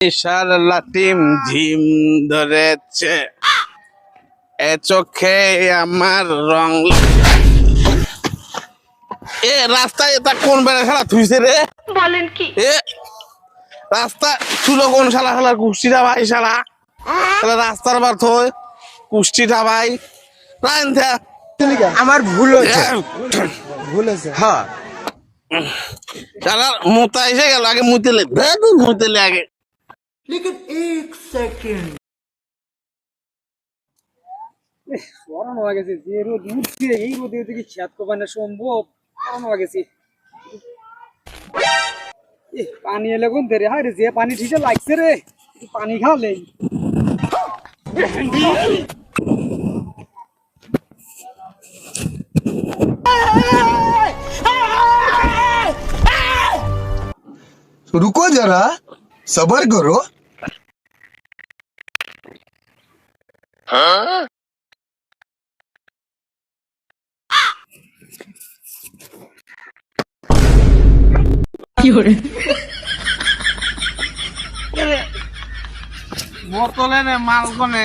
নেশার লাটিম ঝিম ধরেছে এ চোখে আমার রং এ রাস্তায় এটা কোন বেড়া খেলা থুইছে রে বলেন কি এ রাস্তা চুলো কোন শালা খেলার কুষ্টিটা ভাই শালা তাহলে রাস্তার বার থই কুষ্টিটা ভাই রাইন আমার ভুল হয়েছে ভুল হয়েছে হ্যাঁ শালার মোতা এসে গেল আগে মুতেলে মুতেলে আগে গরম হয়ে গেছে যে রোদ উঠছে এই রোদে দেখি খ্যাত কমানো সম্ভব গরম হয়ে গেছে এ, পানি এলে কোন ধরে হায় রে যে পানি ঠিক লাগছে রে একটু পানি খাওয়ালে रुको जरा सबर करो বোতলে নে মাল কোনে